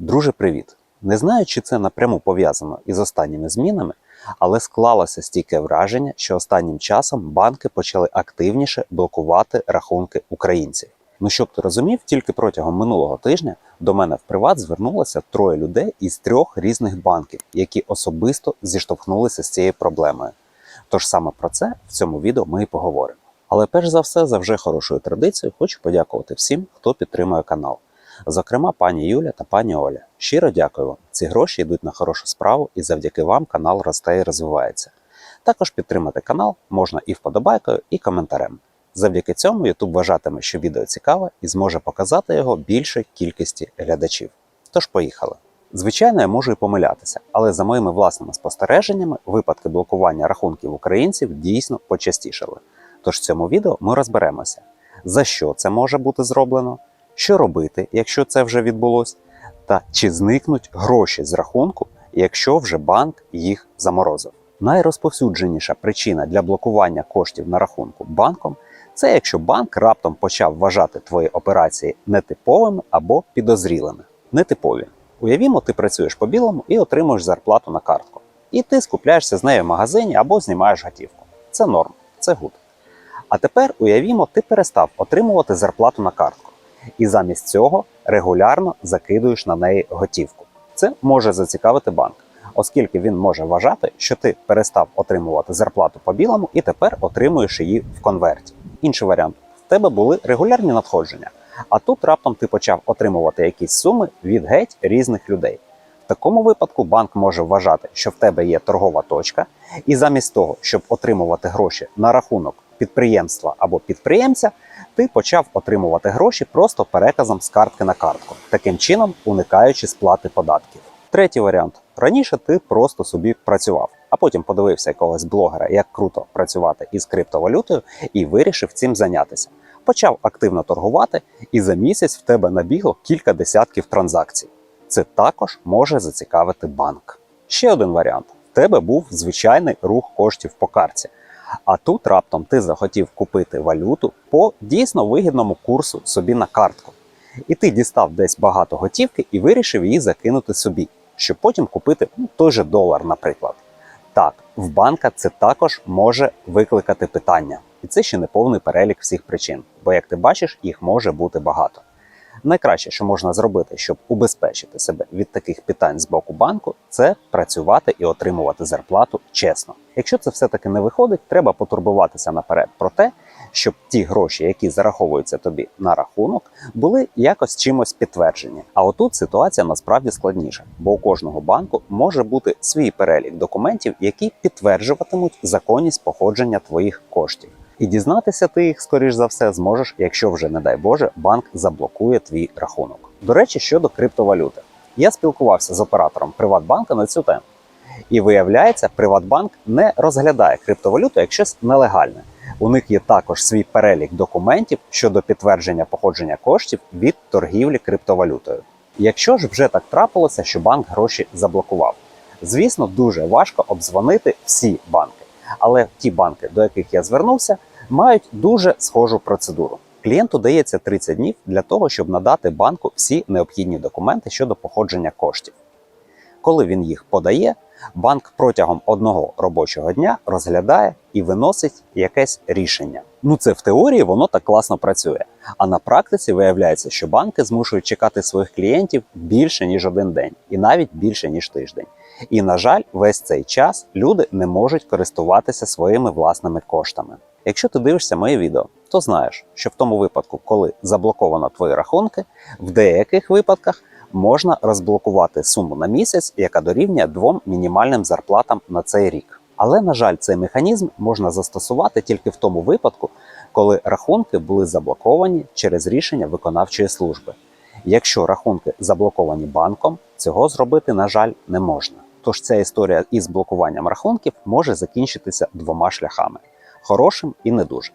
Друже, привіт! Не знаю, чи це напряму пов'язано із останніми змінами, але склалося стійке враження, що останнім часом банки почали активніше блокувати рахунки українців. Ну щоб ти розумів, тільки протягом минулого тижня до мене в приват звернулося троє людей із трьох різних банків, які особисто зіштовхнулися з цією проблемою. Тож саме про це в цьому відео ми і поговоримо. Але перш за все, за вже хорошою традицією, хочу подякувати всім, хто підтримує канал. Зокрема, пані Юля та пані Оля. Щиро дякую вам. Ці гроші йдуть на хорошу справу, і завдяки вам канал росте і розвивається. Також підтримати канал можна і вподобайкою, і коментарем. Завдяки цьому YouTube вважатиме, що відео цікаве і зможе показати його більшій кількості глядачів. Тож поїхали. Звичайно, я можу і помилятися, але за моїми власними спостереженнями, випадки блокування рахунків українців дійсно почастішали. Тож в цьому відео ми розберемося, за що це може бути зроблено, що робити, якщо це вже відбулось, та чи зникнуть гроші з рахунку, якщо вже банк їх заморозив. Найрозповсюдженіша причина для блокування коштів на рахунку банком це якщо банк раптом почав вважати твої операції нетиповими або підозрілими. Нетипові. Уявімо, ти працюєш по білому і отримуєш зарплату на картку. І ти скупляєшся з нею в магазині або знімаєш готівку. Це норм, це гуд. А тепер уявімо, ти перестав отримувати зарплату на картку. І замість цього регулярно закидуєш на неї готівку. Це може зацікавити банк, оскільки він може вважати, що ти перестав отримувати зарплату по білому і тепер отримуєш її в конверті. Інший варіант: в тебе були регулярні надходження, а тут раптом ти почав отримувати якісь суми від геть різних людей. В такому випадку банк може вважати, що в тебе є торгова точка, і замість того, щоб отримувати гроші на рахунок підприємства або підприємця, ти почав отримувати гроші просто переказом з картки на картку, таким чином уникаючи сплати податків. Третій варіант: раніше ти просто собі працював, а потім подивився якогось блогера, як круто працювати із криптовалютою, і вирішив цим зайнятися. Почав активно торгувати, і за місяць в тебе набігло кілька десятків транзакцій. Це також може зацікавити банк. Ще один варіант: в тебе був звичайний рух коштів по карті. А тут раптом ти захотів купити валюту по дійсно вигідному курсу собі на картку. І ти дістав десь багато готівки і вирішив її закинути собі, щоб потім купити ну, той же долар, наприклад. Так, в банка це також може викликати питання. І це ще не повний перелік всіх причин, бо як ти бачиш, їх може бути багато. Найкраще, що можна зробити, щоб убезпечити себе від таких питань з боку банку, це працювати і отримувати зарплату чесно. Якщо це все-таки не виходить, треба потурбуватися наперед про те, щоб ті гроші, які зараховуються тобі на рахунок, були якось чимось підтверджені. А отут ситуація насправді складніша, бо у кожного банку може бути свій перелік документів, які підтверджуватимуть законність походження твоїх коштів. І дізнатися ти їх, скоріш за все, зможеш, якщо вже, не дай Боже, банк заблокує твій рахунок. До речі, щодо криптовалюти, я спілкувався з оператором Приватбанка на цю тему. І виявляється, Приватбанк не розглядає криптовалюту як щось нелегальне. У них є також свій перелік документів щодо підтвердження походження коштів від торгівлі криптовалютою. Якщо ж вже так трапилося, що банк гроші заблокував, звісно, дуже важко обдзвонити всі банки. Але ті банки, до яких я звернувся, мають дуже схожу процедуру. Клієнту дається 30 днів для того, щоб надати банку всі необхідні документи щодо походження коштів. Коли він їх подає, банк протягом одного робочого дня розглядає і виносить якесь рішення. Ну це в теорії воно так класно працює. А на практиці виявляється, що банки змушують чекати своїх клієнтів більше ніж один день, і навіть більше ніж тиждень. І на жаль, весь цей час люди не можуть користуватися своїми власними коштами. Якщо ти дивишся моє відео, то знаєш, що в тому випадку, коли заблоковано твої рахунки, в деяких випадках можна розблокувати суму на місяць, яка дорівнює двом мінімальним зарплатам на цей рік. Але, на жаль, цей механізм можна застосувати тільки в тому випадку, коли рахунки були заблоковані через рішення виконавчої служби. Якщо рахунки заблоковані банком, цього зробити, на жаль, не можна. Тож ця історія із блокуванням рахунків може закінчитися двома шляхами: хорошим і не дуже.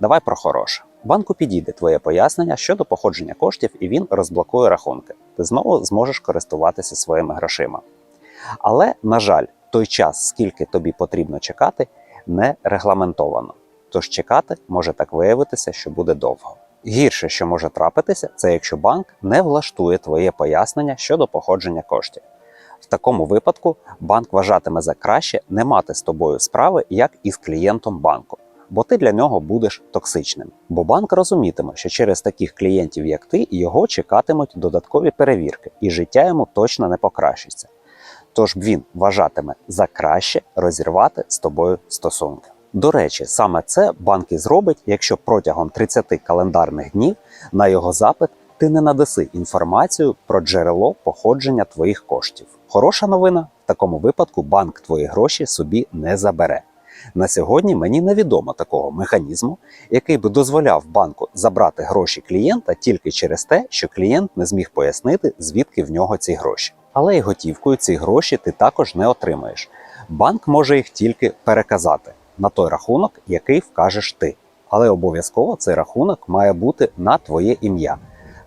Давай про хороше. Банку підійде твоє пояснення щодо походження коштів, і він розблокує рахунки. Ти знову зможеш користуватися своїми грошима. Але, на жаль, той час, скільки тобі потрібно чекати, не регламентовано. Тож чекати може так виявитися, що буде довго. Гірше, що може трапитися, це якщо банк не влаштує твоє пояснення щодо походження коштів. В такому випадку банк вважатиме за краще не мати з тобою справи як із клієнтом банку, бо ти для нього будеш токсичним. Бо банк розумітиме, що через таких клієнтів, як ти, його чекатимуть додаткові перевірки, і життя йому точно не покращиться. Тож він вважатиме за краще розірвати з тобою стосунки. До речі, саме це банк і зробить, якщо протягом 30 календарних днів на його запит ти не надаси інформацію про джерело походження твоїх коштів. Хороша новина в такому випадку банк твої гроші собі не забере. На сьогодні мені невідомо такого механізму, який би дозволяв банку забрати гроші клієнта тільки через те, що клієнт не зміг пояснити, звідки в нього ці гроші. Але й готівкою ці гроші ти також не отримаєш. Банк може їх тільки переказати на той рахунок, який вкажеш ти. Але обов'язково цей рахунок має бути на твоє ім'я.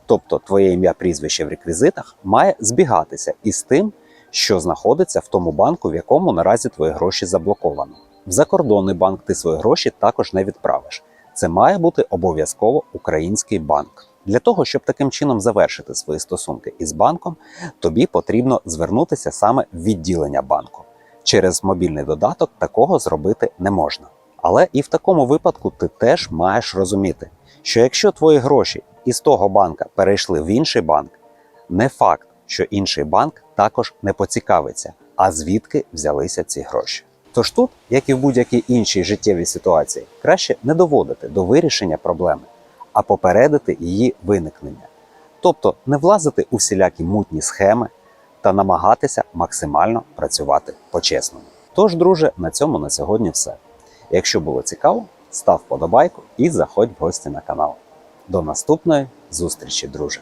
Тобто твоє ім'я прізвище в реквізитах має збігатися із тим, що знаходиться в тому банку, в якому наразі твої гроші заблоковано. В закордонний банк ти свої гроші також не відправиш. Це має бути обов'язково український банк. Для того, щоб таким чином завершити свої стосунки із банком, тобі потрібно звернутися саме в відділення банку. Через мобільний додаток такого зробити не можна. Але і в такому випадку ти теж маєш розуміти, що якщо твої гроші із того банка перейшли в інший банк, не факт, що інший банк також не поцікавиться, а звідки взялися ці гроші. Тож тут, як і в будь-якій іншій життєвій ситуації, краще не доводити до вирішення проблеми, а попередити її виникнення. Тобто не влазити у всілякі мутні схеми та намагатися максимально працювати по-чесному. Тож, друже, на цьому на сьогодні все. Якщо було цікаво, став вподобайку і заходь в гості на канал. До наступної зустрічі, друже!